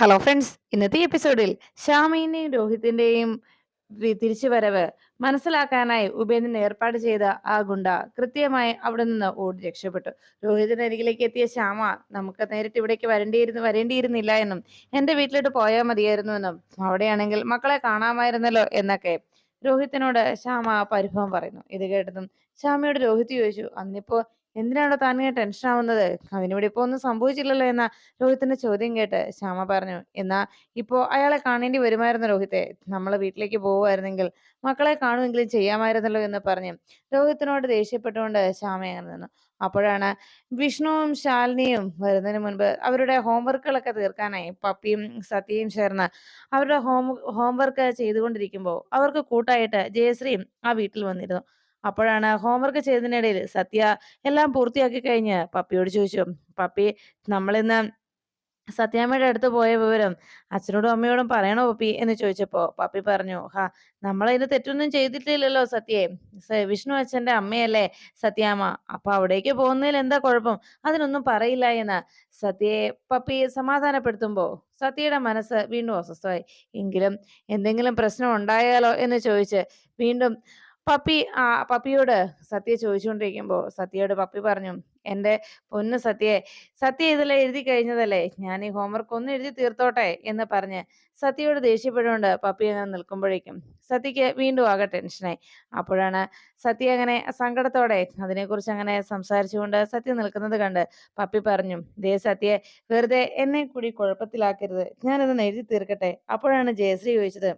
Hello friends ഇന്നത്തെ എപ്പിസോഡിൽ ശ്യാമിന്റെയും രോഹിത്തിന്റെയും തിരിച്ചു വരവ് മനസ്സിലാക്കാനായി ഉപേന്ദ്രൻ ഏർപ്പാട് ചെയ്ത ആ ഗുണ്ട കൃത്യമായി അവിടെ നിന്ന് ഓടി രക്ഷപ്പെട്ടു. രോഹിതിന്റെ അരികിലേക്ക് എത്തിയ ശ്യാമ നമുക്ക് നേരിട്ട് ഇവിടേക്ക് വരേണ്ടിയിരുന്നു വരേണ്ടിയിരുന്നില്ല എന്നും എന്റെ വീട്ടിലോട്ട് പോയാൽ മതിയായിരുന്നു എന്നും അവിടെയാണെങ്കിൽ മക്കളെ കാണാമായിരുന്നല്ലോ എന്നൊക്കെ രോഹിത്തിനോട് ശ്യാമ പരിഭവം പറയുന്നു. ഇത് കേട്ടതും ശ്യാമയോട് രോഹിത് ചോദിച്ചു അന്നിപ്പോ എന്തിനാണോ താൻ ഇങ്ങനെ ടെൻഷൻ ആവുന്നത്? അവനിവിടെ ഇപ്പൊ ഒന്നും സംഭവിച്ചില്ലല്ലോ എന്ന രോഹിത്തിന്റെ ചോദ്യം കേട്ട് ശ്യാമ പറഞ്ഞു. എന്നാ ഇപ്പോ അയാളെ കാണേണ്ടി വരുമായിരുന്നു രോഹിത്തെ. നമ്മളെ വീട്ടിലേക്ക് പോവുമായിരുന്നെങ്കിൽ മക്കളെ കാണുമെങ്കിലും ചെയ്യാമായിരുന്നല്ലോ എന്ന് പറഞ്ഞു. രോഹിത്തിനോട് ദേഷ്യപ്പെട്ടുകൊണ്ട് ശ്യാമ അങ്ങനെ നിന്നു. അപ്പോഴാണ് വിഷ്ണുവും ശാലിനിയും വരുന്നതിന് മുൻപ് അവരുടെ ഹോംവർക്കുകളൊക്കെ തീർക്കാനായി പപ്പിയും സത്യയും ചേർന്ന് അവരുടെ ഹോം ഹോംവർക്ക് ചെയ്തുകൊണ്ടിരിക്കുമ്പോൾ അവർക്ക് കൂട്ടായിട്ട് ജയശ്രീയും ആ വീട്ടിൽ വന്നിരുന്നു. അപ്പോഴാണ് ഹോംവർക്ക് ചെയ്തതിനിടയിൽ സത്യ എല്ലാം പൂർത്തിയാക്കി കഴിഞ്ഞ് പപ്പിയോട് ചോദിച്ചു പപ്പി നമ്മളിന്ന് സത്യാമ്മയുടെ അടുത്ത് പോയ വിവരം അച്ഛനോടും അമ്മയോടും പറയണോ പപ്പി? എന്ന് ചോദിച്ചപ്പോ പപ്പി പറഞ്ഞു ഹാ നമ്മളതിന് തെറ്റൊന്നും ചെയ്തിട്ടില്ലല്ലോ സത്യേ. വിഷ്ണു അച്ഛന്റെ അമ്മയല്ലേ സത്യാമ്മ. അപ്പൊ അവിടേക്ക് പോകുന്നതിൽ എന്താ കുഴപ്പം? അതിനൊന്നും പറയില്ല എന്ന്. സത്യയെ പപ്പി സമാധാനപ്പെടുത്തുമ്പോ സത്യയുടെ മനസ്സ് വീണ്ടും അസ്വസ്ഥമായി. എങ്കിലും എന്തെങ്കിലും പ്രശ്നം ഉണ്ടായാലോ? എന്ന് ചോദിച്ച് വീണ്ടും പപ്പി ആ പപ്പിയോട് സത്യ ചോദിച്ചുകൊണ്ടിരിക്കുമ്പോൾ സത്യയോട് പപ്പി പറഞ്ഞു എന്റെ പൊന്ന് സത്യയെ സത്യ ഇതെല്ലാം എഴുതി കഴിഞ്ഞതല്ലേ? ഞാൻ ഈ ഹോംവർക്ക് ഒന്ന് എഴുതി തീർത്തോട്ടെ എന്ന് പറഞ്ഞ് സത്യയോട് ദേഷ്യപ്പെടുകൊണ്ട് പപ്പി അങ്ങനെ നിൽക്കുമ്പോഴേക്കും സത്യക്ക് വീണ്ടും ആകെ ടെൻഷനായി അപ്പോഴാണ് സത്യ അങ്ങനെ സങ്കടത്തോടെ അതിനെക്കുറിച്ച് അങ്ങനെ സംസാരിച്ചുകൊണ്ട് സത്യ നിൽക്കുന്നത് കണ്ട് പപ്പി പറഞ്ഞു ദേ സത്യെ വെറുതെ എന്നെ കൂടി കുഴപ്പത്തിലാക്കരുത്. ഞാനതൊന്ന് എഴുതി തീർക്കട്ടെ. അപ്പോഴാണ് ജയശ്രീ ചോദിച്ചത്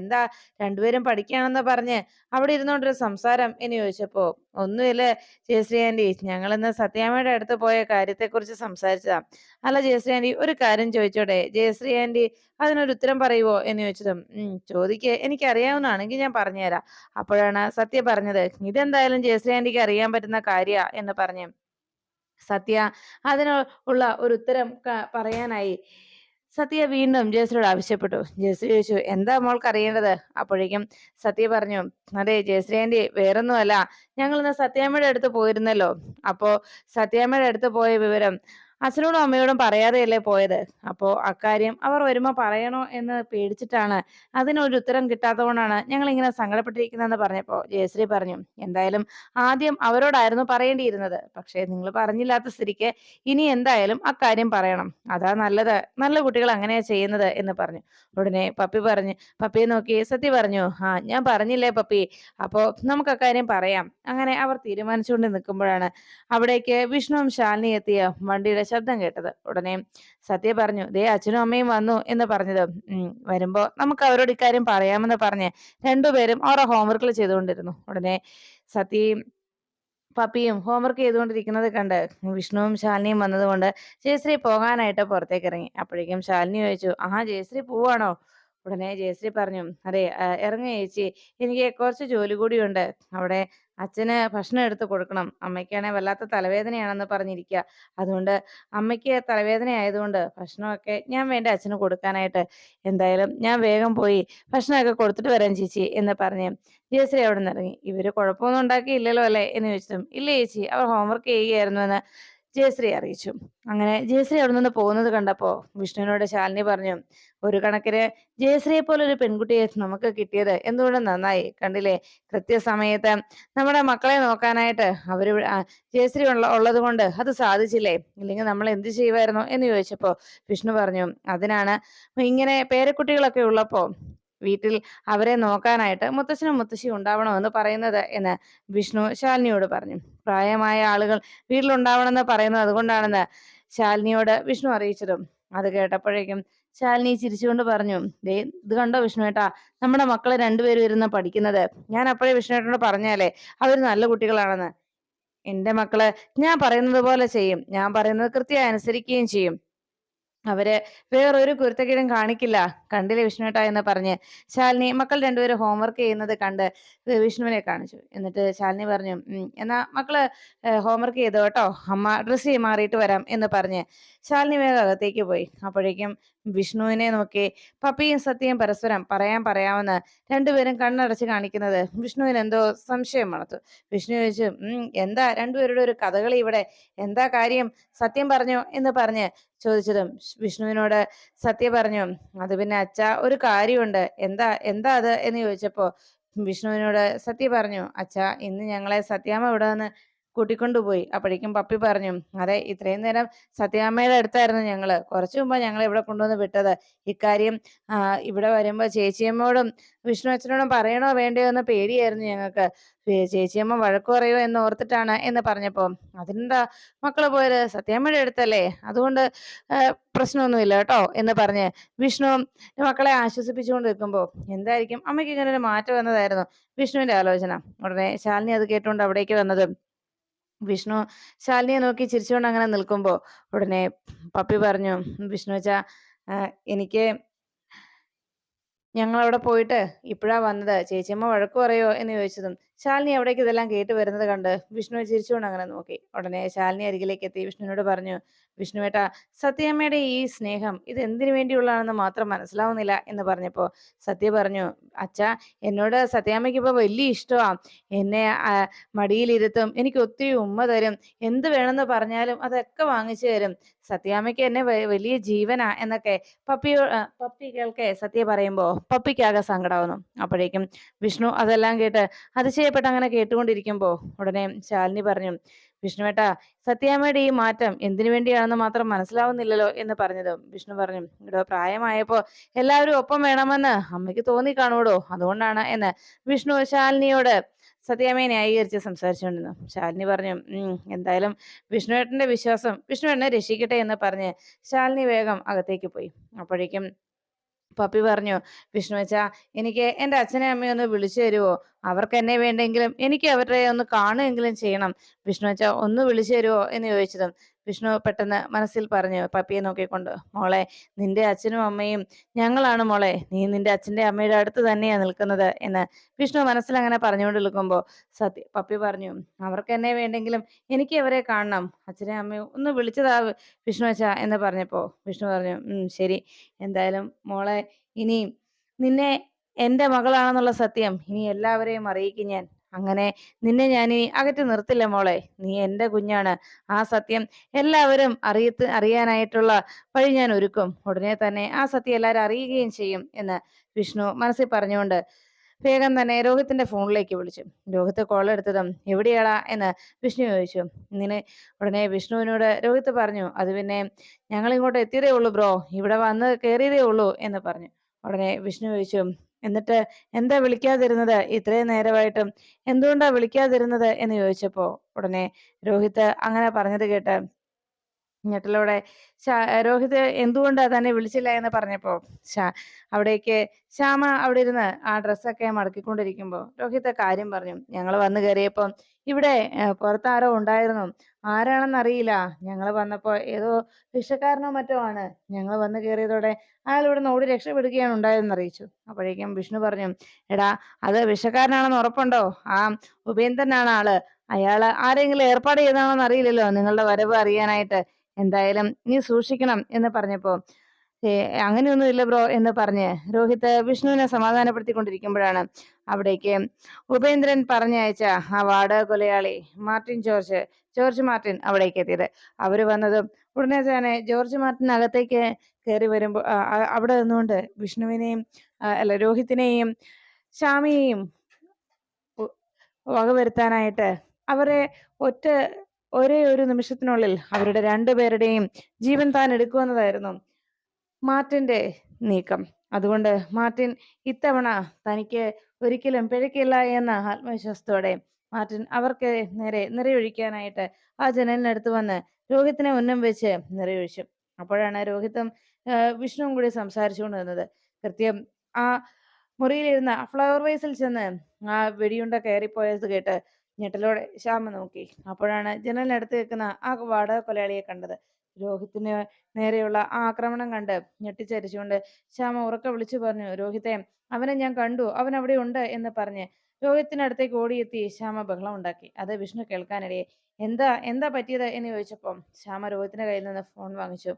എന്താ രണ്ടുപേരും പഠിക്കുകയാണെന്ന് പറഞ്ഞ് അവിടെ ഇരുന്നോണ്ടൊരു സംസാരം? എന്ന് ചോദിച്ചപ്പോ ഒന്നുമില്ല ജയശ്രീ ആന്റി ഞങ്ങൾ ഇന്ന് സത്യാമ്മയുടെ അടുത്ത് പോയ കാര്യത്തെക്കുറിച്ച് സംസാരിച്ചതാ. അല്ല ജയശ്രീ ആന്റി ഒരു കാര്യം ചോദിച്ചോട്ടെ? ജയശ്രീ ആന്റി അതിനൊരു ഉത്തരം പറയുവോ എന്ന് ചോദിച്ചതും ചോദിക്കേ എനിക്ക് അറിയാവുന്നതാണെങ്കിൽ ഞാൻ പറഞ്ഞുതരാം. അപ്പോഴാണ് സത്യ പറഞ്ഞത് ഇതെന്തായാലും ജയശ്രീ ആന്റിക്ക് അറിയാൻ പറ്റുന്ന കാര്യ എന്ന് പറഞ്ഞു. സത്യ അതിനുള്ള ഒരു ഉത്തരം പറയാനായി. സത്യ വീണ്ടും ജയശ്രീയോട് ആവശ്യപ്പെട്ടു. ജയശ്രീ ചോദിച്ചു എന്താ മോൾക്ക് അറിയേണ്ടത്? അപ്പോഴേക്കും സത്യ പറഞ്ഞു അതെ ജയശ്രീ വേറൊന്നുമല്ല. ഞങ്ങൾ ഇന്ന് സത്യാമ്മയുടെ അടുത്ത് പോയിരുന്നല്ലോ. അപ്പോ സത്യാമ്മയുടെ അടുത്ത് പോയ വിവരം അച്ഛനോടും അമ്മയോടും പറയാതെയല്ലേ പോയത്? അപ്പോ അക്കാര്യം അവർ വരുമ്പോ പറയണോ എന്ന് പേടിച്ചിട്ടാണ് അതിനൊരു ഉത്തരം കിട്ടാത്തതുകൊണ്ടാണ് ഞങ്ങൾ ഇങ്ങനെ സങ്കടപ്പെട്ടിരിക്കുന്നതെന്ന് പറഞ്ഞപ്പോ ജയശ്രീ പറഞ്ഞു എന്തായാലും ആദ്യം അവരോടായിരുന്നു പറയേണ്ടിയിരുന്നത്. പക്ഷേ നിങ്ങൾ പറഞ്ഞില്ലാത്ത സ്ഥിതിക്ക് ഇനി എന്തായാലും അക്കാര്യം പറയണം. അതാ നല്ലത്. നല്ല കുട്ടികൾ അങ്ങനെയാ ചെയ്യുന്നത് എന്ന് പറഞ്ഞു. ഉടനെ പപ്പി പറഞ്ഞു പപ്പിയെ നോക്കി സത്യ പറഞ്ഞു ആ ഞാൻ പറഞ്ഞില്ലേ പപ്പി? അപ്പോ നമുക്ക് അക്കാര്യം പറയാം. അങ്ങനെ അവർ തീരുമാനിച്ചുകൊണ്ട് നിൽക്കുമ്പോഴാണ് അവിടേക്ക് വിഷ്ണുവും ശാലിനി എത്തിയ വണ്ടിയുടെ ശബ്ദം കേട്ടത്. ഉടനെ സത്യ പറഞ്ഞു ദേ അച്ഛനും അമ്മയും വന്നു എന്ന് പറഞ്ഞത്. ഉം വരുമ്പോ നമുക്ക് അവരോട് ഇക്കാര്യം പറയാമെന്ന് പറഞ്ഞ് രണ്ടുപേരും ഓരോ ഹോംവർക്കുകൾ ചെയ്തുകൊണ്ടിരുന്നു. ഉടനെ സത്യയും പപ്പിയും ഹോംവർക്ക് ചെയ്തുകൊണ്ടിരിക്കുന്നത് കണ്ട് വിഷ്ണുവും ശാലിനിയും വന്നതുകൊണ്ട് ജയശ്രീ പോകാനായിട്ട് പുറത്തേക്ക് ഇറങ്ങി. അപ്പോഴേക്കും ശാലിനി ചോദിച്ചു ആഹാ ജയശ്രീ പോവാണോ? ഉടനെ ജയശ്രീ പറഞ്ഞു അതെ ഇറങ്ങു ചേച്ചി. എനിക്ക് കുറച്ച് ജോലി കൂടിയുണ്ട്. അവിടെ അച്ഛന് ഭക്ഷണം എടുത്ത് കൊടുക്കണം. അമ്മയ്ക്കാണെ വല്ലാത്ത തലവേദനയാണെന്ന് പറഞ്ഞിരിക്കുക അതുകൊണ്ട് അമ്മയ്ക്ക് തലവേദന ആയതുകൊണ്ട് ഭക്ഷണമൊക്കെ ഞാൻ വേണ്ട അച്ഛന് കൊടുക്കാനായിട്ട്. എന്തായാലും ഞാൻ വേഗം പോയി ഭക്ഷണമൊക്കെ കൊടുത്തിട്ട് വരാം ചേച്ചി എന്ന് പറഞ്ഞ് ജയശ്രീ അവിടെ നിന്ന് ഇറങ്ങി. ഇവർ കുഴപ്പമൊന്നും ഉണ്ടാക്കിയില്ലല്ലോ അല്ലേ? എന്ന് ചോദിച്ചതും ഇല്ല ചേച്ചി അവർ ഹോംവർക്ക് ചെയ്യുകയായിരുന്നു എന്ന് ജയശ്രീ അറിയിച്ചു. അങ്ങനെ ജയശ്രീ അവിടെ നിന്ന് പോകുന്നത് കണ്ടപ്പോ വിഷ്ണുവിനോട് ശാലിനി പറഞ്ഞു ഒരു കണക്കിന് ജയശ്രീയെ പോലെ ഒരു പെൺകുട്ടിയെ നമുക്ക് കിട്ടിയത് എന്തുകൊണ്ട് നന്നായി? കണ്ടില്ലേ? കൃത്യസമയത്ത് നമ്മുടെ മക്കളെ നോക്കാനായിട്ട് അവർ ജയശ്രീ ഉള്ള ഉള്ളത് കൊണ്ട് അത് സാധിച്ചില്ലേ? ഇല്ലെങ്കിൽ നമ്മൾ എന്ത് ചെയ്യുമായിരുന്നു? എന്ന് ചോദിച്ചപ്പോ വിഷ്ണു പറഞ്ഞു അതിനാണ് ഇങ്ങനെ പേരക്കുട്ടികളൊക്കെ ഉള്ളപ്പോ വീട്ടിൽ അവരെ നോക്കാനായിട്ട് മുത്തച്ഛനും മുത്തശ്ശിയും ഉണ്ടാവണമെന്ന് പറയുന്നത് എന്ന് വിഷ്ണു ശാലിനിയോട് പറഞ്ഞു. പ്രായമായ ആളുകൾ വീട്ടിലുണ്ടാവണമെന്ന് പറയുന്നത് അതുകൊണ്ടാണെന്ന് ശാലിനിയോട് വിഷ്ണു അറിയിച്ചതും അത് കേട്ടപ്പോഴേക്കും ശാലിനി ചിരിച്ചുകൊണ്ട് പറഞ്ഞു ദേ ഇത് കണ്ടോ വിഷ്ണുവേട്ടാ നമ്മുടെ മക്കളെ രണ്ടുപേരും ഇരുന്ന് പഠിക്കുന്നത്. ഞാൻ അപ്പോഴേ വിഷ്ണുവേട്ടനോട് പറഞ്ഞാലേ അവർ നല്ല കുട്ടികളാണെന്ന്. എന്റെ മക്കൾ ഞാൻ പറയുന്നത് പോലെ ചെയ്യും. ഞാൻ പറയുന്നത് കൃത്യമായി അനുസരിക്കുകയും ചെയ്യും. അവർ വേറൊരു കുരുത്തക്കേടും കാണിക്കില്ല. കണ്ടില്ലേ വിഷ്ണുവേട്ടാ എന്ന് പറഞ്ഞ് ശാലിനി മക്കൾ രണ്ടുപേരും ഹോംവർക്ക് ചെയ്യുന്നത് കണ്ട് വിഷ്ണുവിനെ കാണിച്ചു. എന്നിട്ട് ശാലിനി പറഞ്ഞു എന്നാ മക്കൾ ഹോംവർക്ക് ചെയ്തോ കേട്ടോ? അമ്മ ഡ്രസ്സ് മാറിയിട്ട് വരാം എന്ന് പറഞ്ഞ് ശാലിനി വേഗം അകത്തേക്ക് പോയി. അപ്പോഴേക്കും വിഷ്ണുവിനെ നോക്കി പപ്പിയും സത്യം പരസ്പരം പറയാൻ പറയാമെന്ന് രണ്ടുപേരും കണ്ണടച്ച് കാണിക്കുന്നത് വിഷ്ണുവിന് എന്തോ സംശയം വളർത്തു വിഷ്ണു ചോദിച്ചു എന്താ രണ്ടുപേരുടെ ഒരു കഥകളി ഇവിടെ? എന്താ കാര്യം? സത്യം പറഞ്ഞു? എന്ന് പറഞ്ഞ് ചോദിച്ചതും വിഷ്ണുവിനോട് സത്യ പറഞ്ഞു അത് പിന്നെ അച്ഛ ഒരു കാര്യമുണ്ട്. എന്താ എന്താ അത്? എന്ന് ചോദിച്ചപ്പോ വിഷ്ണുവിനോട് സത്യ പറഞ്ഞു അച്ഛ ഇന്ന് ഞങ്ങളെ സത്യാമ്മ ഇവിടെ നിന്ന് കൂട്ടിക്കൊണ്ടുപോയി. അപ്പോഴേക്കും പപ്പി പറഞ്ഞു അതെ ഇത്രയും നേരം സത്യാമ്മയുടെ അടുത്തായിരുന്നു ഞങ്ങൾ കുറച്ചു മുമ്പ് ഞങ്ങൾ ഇവിടെ കൊണ്ടുവന്ന് വിട്ടത്. ഇക്കാര്യം ഇവിടെ വരുമ്പോ ചേച്ചിയമ്മയോടും വിഷ്ണു അച്ഛനോടും പറയണോ വേണ്ടയോ എന്ന പേടിയായിരുന്നു ഞങ്ങൾക്ക്. ചേച്ചിയമ്മ വഴക്കു പറയോ എന്ന് ഓർത്തിട്ടാണ് എന്ന് പറഞ്ഞപ്പോൾ അതിനെന്താ മക്കൾ പോയത്? സത്യാമ്മയുടെ അടുത്തല്ലേ? അതുകൊണ്ട് പ്രശ്നമൊന്നുമില്ല കേട്ടോ എന്ന് പറഞ്ഞ് വിഷ്ണു മക്കളെ ആശ്വസിപ്പിച്ചുകൊണ്ട് നിൽക്കുമ്പോ എന്തായിരിക്കും? അമ്മയ്ക്ക് ഇങ്ങനെ ഒരു മാറ്റം വന്നതായിരുന്നു. വിഷ്ണുവിന്റെ ആലോചന. ഉടനെ ശാലിനി അത് കേട്ടുകൊണ്ട് അവിടേക്ക് വന്നത് വിഷ്ണു ശാലിനിയെ നോക്കി ചിരിച്ചുകൊണ്ട് അങ്ങനെ നിൽക്കുമ്പോ ഉടനെ പപ്പി പറഞ്ഞു വിഷ്ണു വെച്ചാ എനിക്ക് ഞങ്ങൾ അവിടെ പോയിട്ട് ഇപ്പോഴാ വന്നത്. ചേച്ചിയമ്മ വഴക്ക് പറയോ എന്ന് ചോദിച്ചതും ശാലിനി അവിടേക്ക് ഇതെല്ലാം കേട്ട് വരുന്നത് കണ്ട്? വിഷ്ണു ചിരിച്ചുകൊണ്ട് അങ്ങനെ നോക്കി. ഉടനെ ശാലിനി അരികിലേക്ക് എത്തി വിഷ്ണുവിനോട് പറഞ്ഞു വിഷ്ണുവേട്ട സത്യമ്മയുടെ ഈ സ്നേഹം ഇത് എന്തിനു വേണ്ടിയുള്ളതാണെന്ന് മാത്രം മനസ്സിലാവുന്നില്ല എന്ന് പറഞ്ഞപ്പോൾ സത്യ പറഞ്ഞു അച്ഛ എന്നോട് സത്യാമ്മയ്ക്ക് ഇപ്പൊ വലിയ ഇഷ്ടമാണ് എന്നെ മടിയിലിരുത്തും. എനിക്ക് ഒത്തിരി ഉമ്മ തരും. എന്ത് വേണമെന്ന് പറഞ്ഞാലും അതൊക്കെ വാങ്ങിച്ചു തരും. സത്യാമ്മയ്ക്ക് എന്നെ വലിയ ജീവനാ എന്നൊക്കെ പപ്പിയോ പപ്പി കേൾക്കെ സത്യ പറയുമ്പോ പപ്പിക്കാകെ സങ്കടമാവുന്നു അപ്പോഴേക്കും വിഷ്ണു അതെല്ലാം കേട്ട് അതിശയപ്പെട്ട് അങ്ങനെ കേട്ടുകൊണ്ടിരിക്കുമ്പോ ഉടനെ ശാലിനി പറഞ്ഞു വിഷ്ണുവേട്ട സത്യാമ്മയുടെ ഈ മാറ്റം എന്തിനു വേണ്ടിയാണെന്ന് മാത്രം മനസ്സിലാവുന്നില്ലല്ലോ എന്ന് പറഞ്ഞത്. വിഷ്ണു പറഞ്ഞു ഇവിടെ പ്രായമായപ്പോ എല്ലാവരും ഒപ്പം വേണമെന്ന് അമ്മയ്ക്ക് തോന്നി കാണൂടോ അതുകൊണ്ടാണ് എന്ന് വിഷ്ണു ശാലിനിയോട് സത്യാമ്മയെ ന്യായീകരിച്ച് സംസാരിച്ചുകൊണ്ടിരുന്നു. ശാലിനി പറഞ്ഞു എന്തായാലും വിഷ്ണുവേട്ടന്റെ വിശ്വാസം വിഷ്ണുവേട്ടനെ രക്ഷിക്കട്ടെ എന്ന് പറഞ്ഞ് ശാലിനി വേഗം അകത്തേക്ക് പോയി. അപ്പോഴേക്കും പപ്പി പറഞ്ഞു വിഷ്ണു വെച്ചാ എനിക്ക് എന്റെ അച്ഛനെയും അമ്മയെ ഒന്ന് വിളിച്ചു തരുമോ അവർക്ക് എന്നെ വേണ്ടെങ്കിലും എനിക്ക് അവരുടെ ഒന്ന് കാണുകയെങ്കിലും ചെയ്യണം. വിഷ്ണു വെച്ചാ ഒന്ന് വിളിച്ചു തരുമോ എന്ന് ചോദിച്ചതും വിഷ്ണു പെട്ടെന്ന് മനസ്സിൽ പറഞ്ഞു പപ്പിയെ നോക്കിക്കൊണ്ട് മോളെ നിന്റെ അച്ഛനും അമ്മയും ഞങ്ങളാണ് മോളെ നീ നിന്റെ അച്ഛന്റെ അമ്മയുടെ അടുത്ത് തന്നെയാണ് നിൽക്കുന്നത് എന്ന് വിഷ്ണു മനസ്സിൽ അങ്ങനെ പറഞ്ഞുകൊണ്ട് നിൽക്കുമ്പോൾ സത്യ പപ്പി പറഞ്ഞു അവർക്ക് എന്നെ വേണ്ടെങ്കിലും എനിക്ക് അവരെ കാണണം. അച്ഛനെ അമ്മയും ഒന്ന് വിളിച്ചതാ വിഷ്ണു അച്ഛ എന്ന് പറഞ്ഞപ്പോൾ വിഷ്ണു പറഞ്ഞു ഉം ശരി. എന്തായാലും മോളെ ഇനി നിന്നെ എന്റെ മകളാണെന്നുള്ള സത്യം ഇനി എല്ലാവരെയും അറിയിക്കും ഞാൻ. അങ്ങനെ നിന്നെ ഞാൻ അകറ്റി നിർത്തില്ല മോളെ. നീ എന്റെ കുഞ്ഞാണ്. ആ സത്യം എല്ലാവരും അറിയത്ത് അറിയാനായിട്ടുള്ള വഴി ഞാൻ ഒരുക്കും. ഉടനെ തന്നെ ആ സത്യം എല്ലാവരും അറിയുകയും ചെയ്യും എന്ന് വിഷ്ണു മനസ്സിൽ പറഞ്ഞുകൊണ്ട് വേഗം തന്നെ രോഹിത്തിന്റെ ഫോണിലേക്ക് വിളിച്ചു. രോഹിത്ത് കോൾ എടുത്തതും എവിടെയാടാ? എന്ന് വിഷ്ണു ചോദിച്ചു. ഇങ്ങനെ ഉടനെ വിഷ്ണുവിനോട് രോഹിത്ത് പറഞ്ഞു അത് പിന്നെ ഞങ്ങൾ ഇങ്ങോട്ട് എത്തിയതേ ഉള്ളൂ ബ്രോ. ഇവിടെ വന്ന് കയറിയതേ ഉള്ളൂ എന്ന് പറഞ്ഞു. ഉടനെ വിഷ്ണു ചോദിച്ചു എന്നിട്ട് എന്താ വിളിക്കാതിരുന്നത് ഇത്രയും നേരമായിട്ടും? എന്തുകൊണ്ടാ വിളിക്കാതിരുന്നത്? എന്ന് ചോദിച്ചപ്പോ ഉടനെ രോഹിത് അങ്ങനെ പറഞ്ഞത് കേട്ട് ഞെട്ടലോടെ രോഹിത് എന്തുകൊണ്ടാ തന്നെ വിളിച്ചില്ല എന്ന് പറഞ്ഞപ്പോ അവിടേക്ക് ശ്യാമ അവിടെ ഇരുന്ന് ആ ഡ്രസ്സൊക്കെ മടക്കിക്കൊണ്ടിരിക്കുമ്പോ രോഹിത് കാര്യം പറഞ്ഞു. ഞങ്ങൾ വന്നു കയറിയപ്പോ ഇവിടെ പുറത്താരോ ഉണ്ടായിരുന്നു? ആരാണെന്ന് അറിയില്ല ഞങ്ങൾ വന്നപ്പോ ഏതോ ഭിക്ഷക്കാരനോ മറ്റോ ആണ്. ഞങ്ങൾ വന്നു കയറിയതോടെ അയാൾ ഇവിടെ നിന്ന് ഓടി രക്ഷപ്പെടുകയാണ് ഉണ്ടായതെന്ന് അറിയിച്ചു അപ്പോഴേക്കും വിഷ്ണു പറഞ്ഞു എടാ അത് വിഷക്കാരനാണെന്ന് ഉറപ്പുണ്ടോ? ആ ഉപേന്ദ്രനാണ് ആൾ. അയാൾ ആരെങ്കിലും ഏർപ്പാട് ചെയ്താണോന്ന് അറിയില്ലല്ലോ നിങ്ങളുടെ വരവ് അറിയാനായിട്ട്. എന്തായാലും നീ സൂക്ഷിക്കണം എന്ന് പറഞ്ഞപ്പോ അങ്ങനെയൊന്നും ഇല്ല ബ്രോ എന്ന് പറഞ്ഞ് രോഹിത് വിഷ്ണുവിനെ സമാധാനപ്പെടുത്തിക്കൊണ്ടിരിക്കുമ്പോഴാണ് അവിടേക്ക് ഉപേന്ദ്രൻ പറഞ്ഞയച്ച ആ വാടക കൊലയാളി മാർട്ടിൻ ജോർജ് ജോർജ് മാർട്ടിൻ അവിടേക്ക് എത്തിയത്. അവർ വന്നതും ഉടനെ തന്നെ ജോർജ് മാർട്ടിൻ അകത്തേക്ക് കയറി വരുമ്പോൾ അവിടെ നിന്നുകൊണ്ട് വിഷ്ണുവിനെയും അല്ല രോഹിത്തിനെയും ശ്യാമിയെയും വകവരുത്താനായിട്ട് അവരെ ഒറ്റ ഒരേ ഒരു നിമിഷത്തിനുള്ളിൽ അവരുടെ രണ്ടുപേരുടെയും ജീവൻ താൻ എടുക്കുമെന്നതായിരുന്നു മാർട്ടിന്റെ നീക്കം. അതുകൊണ്ട് മാർട്ടിൻ ഇത്തവണ തനിക്ക് ഒരിക്കലും പിഴക്കില്ല എന്ന ആത്മവിശ്വാസത്തോടെ മാർട്ടിൻ അവർക്ക് നേരെ നിറയൊഴിക്കാനായിട്ട് ആ ജനലിനടുത്ത് വന്ന് രോഹിത്തിനെ ഉന്നം വെച്ച് നിറയൊഴിച്ചു. അപ്പോഴാണ് രോഹിത്തും വിഷ്ണുവും കൂടി സംസാരിച്ചുകൊണ്ട് നിന്നത് കൃത്യം ആ മുറിയിലിരുന്ന ഫ്ലവർ വേസിൽ ചെന്ന് ആ വെടിയുണ്ട കയറിപ്പോയത് കേട്ട് ഞെട്ടലോടെ ശ്യാമ നോക്കി. അപ്പോഴാണ് ജനലിനടുത്ത് നിൽക്കുന്ന ആ വാടക കൊലയാളിയെ കണ്ടത്. രോഹിത്തിന് നേരെയുള്ള ആ ആക്രമണം കണ്ട് ഞെട്ടിച്ചരിച്ചുകൊണ്ട് ശ്യാമ ഉറക്കെ വിളിച്ചു പറഞ്ഞു രോഹിത്തെ അവനെ ഞാൻ കണ്ടു. അവൻ അവിടെ ഉണ്ട് എന്ന് പറഞ്ഞ് രോഹിത്തിനടുത്തേക്ക് ഓടിയെത്തി ശ്യാമ ബഹളം ഉണ്ടാക്കി. അത് വിഷ്ണു കേൾക്കാനിടയെ. എന്താ എന്താ പറ്റിയത്? എന്ന് ചോദിച്ചപ്പം ശ്യാമ രോഹിത്തിന്റെ കയ്യിൽ നിന്ന് ഫോൺ വാങ്ങിച്ചു.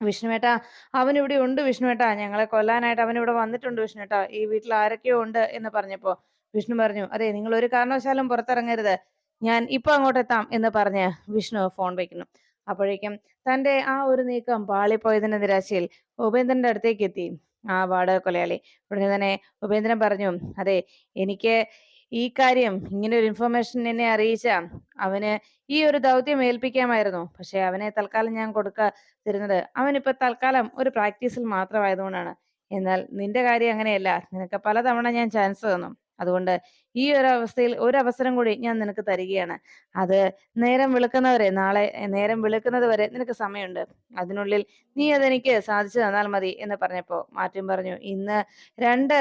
വിഷ്ണുവേട്ടാ അവനിവിടെ ഉണ്ട് വിഷ്ണുവേട്ടാ. ഞങ്ങളെ കൊല്ലാനായിട്ട് അവനിവിടെ വന്നിട്ടുണ്ട് വിഷ്ണുവേട്ടാ. ഈ വീട്ടിൽ ആരൊക്കെയോ ഉണ്ട് എന്ന് പറഞ്ഞപ്പോ വിഷ്ണു പറഞ്ഞു അതെ നിങ്ങൾ ഒരു കാരണവശാലും പുറത്തിറങ്ങരുത്. ഞാൻ ഇപ്പൊ അങ്ങോട്ട് എത്താം എന്ന് പറഞ്ഞ് വിഷ്ണു ഫോൺ വയ്ക്കുന്നു അപ്പോഴേക്കും തന്റെ ആ ഒരു നീക്കം പാളിപ്പോയതിന്റെ നിരാശയിൽ ഉപേന്ദ്രന്റെ അടുത്തേക്ക് എത്തി. ആ വാടക കൊലയാളി. ഉടനെ തന്നെ ഉപേന്ദ്രൻ പറഞ്ഞു അതെ എനിക്ക് ഈ കാര്യം ഇങ്ങനെ ഒരു ഇൻഫർമേഷൻ എന്നെ അറിയിച്ച അവന് ഈ ഒരു ദൗത്യം ഏൽപ്പിക്കാമായിരുന്നു. പക്ഷെ അവനെ തൽക്കാലം ഞാൻ കൊടുക്കാതിരുന്നത് അവനിപ്പോ തൽക്കാലം ഒരു പ്രാക്ടീസിൽ മാത്രമായതുകൊണ്ടാണ്. എന്നാൽ നിന്റെ കാര്യം അങ്ങനെയല്ല. നിനക്ക് പലതവണ ഞാൻ ചാൻസ് തന്നു. അതുകൊണ്ട് ഈ ഒരു അവസ്ഥയിൽ ഒരു അവസരം കൂടി ഞാൻ നിനക്ക് തരികയാണ്. അത് നേരം വിളിക്കുന്നവരെ നാളെ നേരം വിളിക്കുന്നത് വരെ നിനക്ക് സമയമുണ്ട്. അതിനുള്ളിൽ നീ അതെനിക്ക് സാധിച്ചു തന്നാൽ മതി എന്ന് പറഞ്ഞപ്പോ മാറ്റം പറഞ്ഞു ഇന്ന് രണ്ട്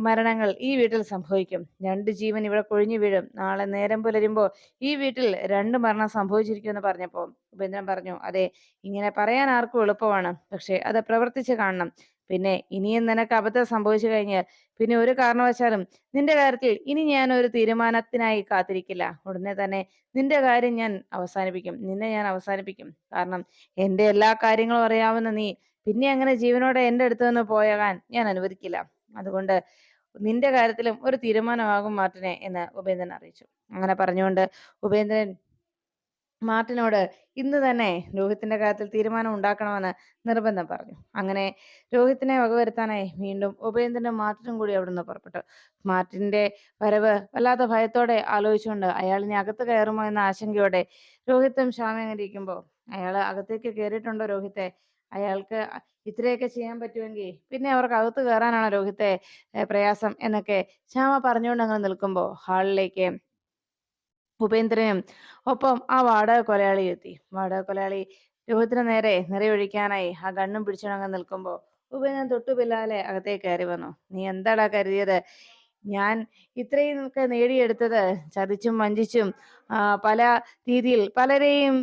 മരണങ്ങൾ ഈ വീട്ടിൽ സംഭവിക്കും. രണ്ട് ജീവൻ ഇവിടെ കൊഴിഞ്ഞു വീഴും. നാളെ നേരം പുലരുമ്പോ ഈ വീട്ടിൽ രണ്ട് മരണം സംഭവിച്ചിരിക്കുമെന്ന് പറഞ്ഞപ്പോ ഉപേന്ദ്രൻ പറഞ്ഞു അതെ ഇങ്ങനെ പറയാൻ ആർക്കും എളുപ്പമാണ്. പക്ഷേ അത് പ്രവർത്തിച്ച് കാണണം. പിന്നെ ഇനിയും നിനക്ക് അബദ്ധം സംഭവിച്ചു കഴിഞ്ഞാൽ പിന്നെ ഒരു കാരണവശാലും നിന്റെ കാര്യത്തിൽ ഇനി ഞാൻ ഒരു തീരുമാനത്തിനായി കാത്തിരിക്കില്ല. ഉടനെ തന്നെ നിന്റെ കാര്യം ഞാൻ അവസാനിപ്പിക്കും. നിന്നെ ഞാൻ അവസാനിപ്പിക്കും. കാരണം എന്റെ എല്ലാ കാര്യങ്ങളും അറിയാവുന്ന നീ പിന്നെ അങ്ങനെ ജീവനോടെ എന്റെ അടുത്ത് നിന്ന് പോയാകാൻ ഞാൻ അനുവദിക്കില്ല. അതുകൊണ്ട് നിന്റെ കാര്യത്തിലും ഒരു തീരുമാനമാകും മാർട്ടിനെ എന്ന് ഉപേന്ദ്രൻ അറിയിച്ചു. അങ്ങനെ പറഞ്ഞുകൊണ്ട് ഉപേന്ദ്രൻ മാർട്ടിനോട് ഇന്ന് തന്നെ രോഹിത്തിന്റെ കാര്യത്തിൽ തീരുമാനം ഉണ്ടാക്കണമെന്ന് നിർബന്ധം പറഞ്ഞു. അങ്ങനെ രോഹിത്തിനെ വകവരുത്താനായി വീണ്ടും ഉപേന്ദ്രനും മാർട്ടിനും കൂടി അവിടുന്ന് പുറപ്പെട്ടു. മാർട്ടിന്റെ വരവ് വല്ലാത്ത ഭയത്തോടെ ആലോചിച്ചുകൊണ്ട് അയാൾ ഇനി അകത്ത് കയറുമോ എന്ന ആശങ്കയോടെ രോഹിത്തും ശ്യാമ അങ്ങനെ ഇരിക്കുമ്പോൾ അയാൾ അകത്തേക്ക് കയറിയിട്ടുണ്ടോ രോഹിത്തെ? അയാൾക്ക് ഇത്രയൊക്കെ ചെയ്യാൻ പറ്റുമെങ്കിൽ പിന്നെ അവർക്ക് അകത്ത് കയറാനാണ് രോഹിത്തെ പ്രയാസം എന്നൊക്കെ ശ്യാമ പറഞ്ഞുകൊണ്ട് അങ്ങനെ നിൽക്കുമ്പോൾ ഹാളിലേക്ക് ഉപേന്ദ്രനും ഒപ്പം ആ വാടക കൊലയാളി എത്തി. വാടക കൊലയാളി രൂപത്തിന് നേരെ നിറയൊഴിക്കാനായി ആ ഗണ്ണും പിടിച്ചോണ്ടങ്ങ് നിൽക്കുമ്പോ ഉപേന്ദ്രൻ തൊട്ടു പിന്നാലെ അകത്തേക്ക് കയറി വന്നു. നീ എന്താടാ കരുതിയത്? ഞാൻ ഇത്രയും ഒക്കെ നേടിയെടുത്തത് ചതിച്ചും വഞ്ചിച്ചും പല രീതിയിൽ പലരെയും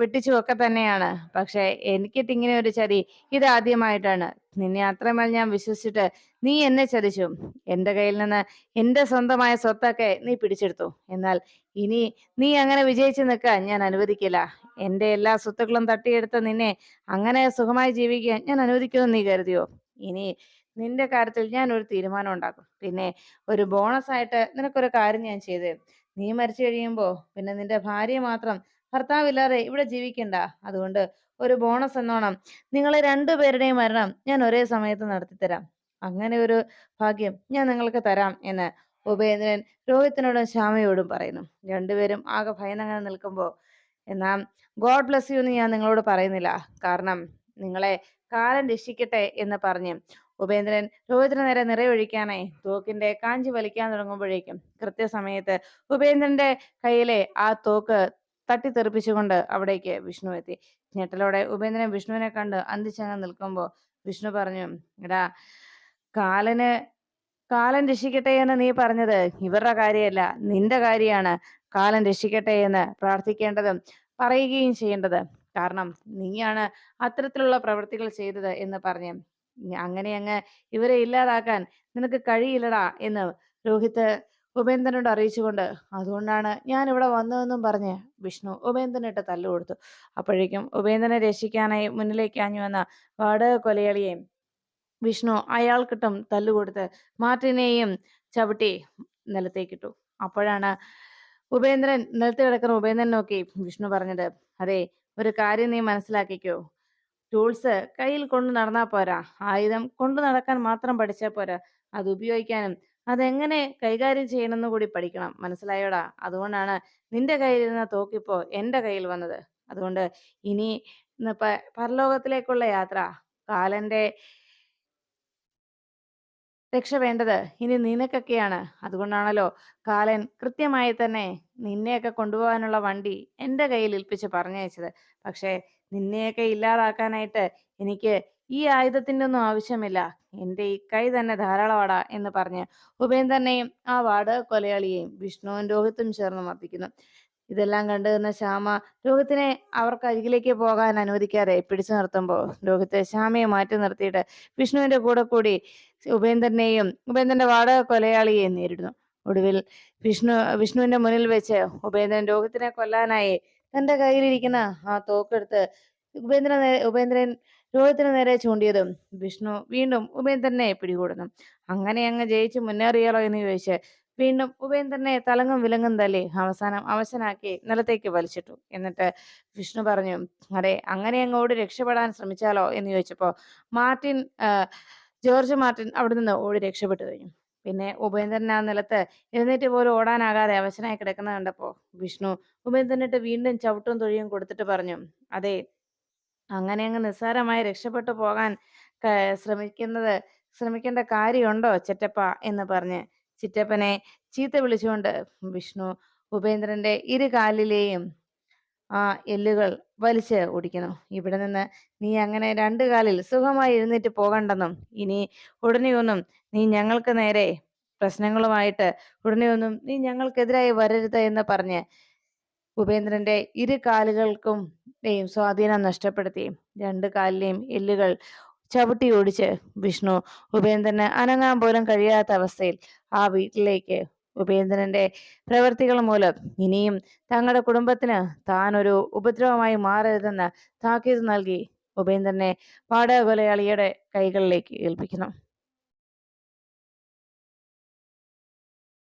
വെട്ടിച്ചും ഒക്കെ തന്നെയാണ്. പക്ഷെ എനിക്കിട്ട് ഇങ്ങനെ ഒരു ചതി ഇതാദ്യമായിട്ടാണ്. നിന്നെ അത്രമേൽ ഞാൻ വിശ്വസിച്ചിട്ട് നീ എന്നെ ചതിച്ചു. എന്റെ കയ്യിൽ നിന്ന് എന്റെ സ്വന്തമായ സ്വത്തൊക്കെ നീ പിടിച്ചെടുത്തു. എന്നാൽ ഇനി നീ അങ്ങനെ വിജയിച്ചു നിൽക്കാൻ ഞാൻ അനുവദിക്കില്ല. എന്റെ എല്ലാ സ്വത്തുക്കളും തട്ടിയെടുത്ത് നിന്നെ അങ്ങനെ സുഖമായി ജീവിക്കാൻ ഞാൻ അനുവദിക്കുമെന്ന് നീ കരുതിയോ? ഇനി നിന്റെ കാര്യത്തിൽ ഞാൻ ഒരു തീരുമാനം ഉണ്ടാക്കും പിന്നെ ഒരു ബോണസ് ആയിട്ട് നിനക്കൊരു കാര്യം ഞാൻ ചെയ്തു. നീ മരിച്ചു കഴിയുമ്പോ പിന്നെ നിന്റെ ഭാര്യ മാത്രം ഭർത്താവില്ലാതെ ഇവിടെ ജീവിക്കണ്ട. അതുകൊണ്ട് ഒരു ബോണസ് എന്നോണം നിങ്ങളെ രണ്ടുപേരുടെയും മരണം ഞാൻ ഒരേ സമയത്ത് നടത്തിത്തരാം അങ്ങനെ ഒരു ഭാഗ്യം ഞാൻ നിങ്ങൾക്ക് തരാം എന്ന് ഉപേന്ദ്രൻ രോഹിത്തിനോടും ശ്യാമയോടും പറയുന്നു. രണ്ടുപേരും ആകെ ഭയന്നങ്ങനെ നിൽക്കുമ്പോൾ എന്നാൽ ഗോഡ് ബ്ലസ് യു എന്ന് ഞാൻ നിങ്ങളോട് പറയുന്നില്ല. കാരണം നിങ്ങളെ കാലം രക്ഷിക്കട്ടെ എന്ന് പറഞ്ഞ് ഉപേന്ദ്രൻ രോഹിതിന് നേരെ നിറയൊഴിക്കാനായി തോക്കിന്റെ കാഞ്ചി വലിക്കാൻ തുടങ്ങുമ്പോഴേക്കും കൃത്യസമയത്ത് ഉപേന്ദ്രന്റെ കയ്യിലെ ആ തോക്ക് തട്ടിത്തെറിപ്പിച്ചുകൊണ്ട് അവിടേക്ക് വിഷ്ണു എത്തി. ഞെട്ടലോടെ ഉപേന്ദ്രൻ വിഷ്ണുവിനെ കണ്ട് അന്തിച്ചങ്ങ് നിൽക്കുമ്പോൾ വിഷ്ണു പറഞ്ഞു എടാ കാലന് കാലൻ രക്ഷിക്കട്ടെ എന്ന് നീ പറഞ്ഞത് ഇവരുടെ കാര്യമല്ല നിന്റെ കാര്യമാണ് കാലൻ രക്ഷിക്കട്ടെ എന്ന് പ്രാർത്ഥിക്കേണ്ടതും പറയുകയും ചെയ്യേണ്ടത്. കാരണം നീയാണ് അത്തരത്തിലുള്ള പ്രവൃത്തികൾ ചെയ്തത് എന്ന് പറഞ്ഞ് അങ്ങനെ അങ്ങ് ഇവരെ ഇല്ലാതാക്കാൻ നിനക്ക് കഴിയില്ലടാ എന്ന് രോഹിത് ഉപേന്ദ്രനോട് അറിയിച്ചുകൊണ്ട് അതുകൊണ്ടാണ് ഞാൻ ഇവിടെ വന്നതെന്നും പറഞ്ഞ് വിഷ്ണു ഉപേന്ദ്രനിട്ട് തല്ലു കൊടുത്തു. അപ്പോഴേക്കും ഉപേന്ദ്രനെ രക്ഷിക്കാനായി മുന്നിലേക്ക് ആഞ്ഞു വന്ന വാടക കൊലയാളിയെയും വിഷ്ണു അയാൾക്കിട്ടും തല്ലുകൊടുത്ത് മാർട്ടിനെയും ചവിട്ടി നിലത്തേക്കിട്ടു. അപ്പോഴാണ് ഉപേന്ദ്രൻ നിലത്ത് കിടക്കുന്ന ഉപേന്ദ്രൻ നോക്കി വിഷ്ണു പറഞ്ഞത് അതെ ഒരു കാര്യം നീ മനസ്സിലാക്കിക്കോ. ടൂൾസ് കയ്യിൽ കൊണ്ടു നടന്നാൽ പോരാ. ആയുധം കൊണ്ടു നടക്കാൻ മാത്രം പഠിച്ചാൽ പോരാ. അത് ഉപയോഗിക്കാനും അതെങ്ങനെ കൈകാര്യം ചെയ്യണമെന്ന് കൂടി പഠിക്കണം. മനസ്സിലായോടാ? അതുകൊണ്ടാണ് നിന്റെ കയ്യിലിരുന്ന തോക്കിപ്പോ എന്റെ കയ്യിൽ വന്നത്. അതുകൊണ്ട് ഇനി പരലോകത്തിലേക്കുള്ള യാത്ര. കാലന്റെ രക്ഷ വേണ്ടത് ഇനി നിനക്കൊക്കെയാണ്. അതുകൊണ്ടാണല്ലോ കാലൻ കൃത്യമായി തന്നെ നിന്നെയൊക്കെ കൊണ്ടുപോകാനുള്ള വണ്ടി എന്റെ കയ്യിൽ ഏൽപ്പിച്ച് പറഞ്ഞയച്ചത്. പക്ഷേ നിന്നെയൊക്കെ ഇല്ലാതാക്കാനായിട്ട് എനിക്ക് ഈ ആയുധത്തിന്റെ ഒന്നും ആവശ്യമില്ല. എന്റെ ഈ കൈ തന്നെ ധാരാളമാടാ എന്ന് പറഞ്ഞ് ഉപേന്ദ്രനെയും ആ വാട് കൊലയാളിയെയും വിഷ്ണുവും രോഹിത്തും ചേർന്ന് മർദ്ദിക്കുന്നു. ഇതെല്ലാം കണ്ടു നിന്ന ശ്യാമ രോഹിത്തിനെ അവർക്ക് അരികിലേക്ക് പോകാൻ അനുവദിക്കാതെ പിടിച്ചു നിർത്തുമ്പോൾ രോഹിത്തെ ശ്യാമയെ മാറ്റി നിർത്തിയിട്ട് വിഷ്ണുവിന്റെ കൂടെ കൂടി ഉപേന്ദ്രനെയും ഉപേന്ദ്രന്റെ വാടക കൊലയാളിയെയും നേരിടുന്നു. ഒടുവിൽ വിഷ്ണു വിഷ്ണുവിന്റെ മുന്നിൽ വെച്ച് ഉപേന്ദ്രൻ രോഹിത്തിനെ കൊല്ലാനായി തന്റെ കയ്യിലിരിക്കുന്ന ആ തോക്കെടുത്ത് ഉപേന്ദ്രൻ നേരെ ഉപേന്ദ്രൻ രോഹിത്തിന് നേരെ ചൂണ്ടിയതും വിഷ്ണു വീണ്ടും ഉപേന്ദ്രനെ പിടികൂടുന്നു. അങ്ങനെ അങ്ങ് ജയിച്ച് മുന്നേറിയാലോ എന്ന് ചോദിച്ച് വീണ്ടും ഉപേന്ദ്രനെ തലങ്ങും വിലങ്ങും തല്ലി അവസാനം അവശനാക്കി നിലത്തേക്ക് വലിച്ചിട്ടു. എന്നിട്ട് വിഷ്ണു പറഞ്ഞു അതെ അങ്ങനെ അങ്ങോട്ട് രക്ഷപ്പെടാൻ ശ്രമിച്ചാലോ? എന്ന് ചോദിച്ചപ്പോ മാർട്ടിൻ ജോർജ് മാർട്ടിൻ അവിടെ നിന്ന് ഓടി രക്ഷപ്പെട്ടു കഴിഞ്ഞു. പിന്നെ ഉപേന്ദ്രൻ ആ നിലത്ത് എഴുന്നേറ്റ് പോലും ഓടാനാകാതെ അവശനായി കിടക്കുന്ന കണ്ടപ്പോ വിഷ്ണു ഉപേന്ദ്രനിട്ട് വീണ്ടും ചവിട്ടും തൊഴിയും കൊടുത്തിട്ട് പറഞ്ഞു അതെ അങ്ങനെ അങ്ങ് നിസ്സാരമായി രക്ഷപ്പെട്ടു പോകാൻ ശ്രമിക്കുന്നത് ശ്രമിക്കേണ്ട കാര്യമുണ്ടോ ചിറ്റപ്പ? എന്ന് പറഞ്ഞ് ചിറ്റപ്പനെ ചീത്ത വിളിച്ചുകൊണ്ട് വിഷ്ണു ഉപേന്ദ്രന്റെ ഇരു കാലിലെയും ആ എല്ലുകൾ വലിച്ച് ഓടിക്കുന്നു. ഇവിടെ നിന്ന് നീ അങ്ങനെ രണ്ടു കാലിൽ സുഖമായി എഴുന്നേറ്റ് പോകണ്ടെന്നും ഇനി ഉടനെയൊന്നും നീ ഞങ്ങൾക്ക് നേരെ പ്രശ്നങ്ങളുമായിട്ട് ഉടനെയൊന്നും നീ ഞങ്ങൾക്കെതിരായി വരരുത് എന്ന് പറഞ്ഞ് ഉപേന്ദ്രന്റെ ഇരു കാലുകൾക്കും സ്വാധീനം നഷ്ടപ്പെടുത്തി. രണ്ട് കാലിലെയും എല്ലുകൾ ചവിട്ടി ഓടിച്ച് വിഷ്ണു ഉപേന്ദ്രന് അനങ്ങാൻ പോലും കഴിയാത്ത അവസ്ഥയിൽ ആ വീട്ടിലേക്ക് ഉപേന്ദ്രന്റെ പ്രവൃത്തികൾ മൂലം. ഇനിയും തങ്ങളുടെ കുടുംബത്തിന് താൻ ഒരു ഉപദ്രവമായി മാറരുതെന്ന് താക്കീത് നൽകി ഉപേന്ദ്രനെ വാടക കൊലയാളിയുടെ കൈകളിലേക്ക് ഏൽപ്പിക്കുന്നു.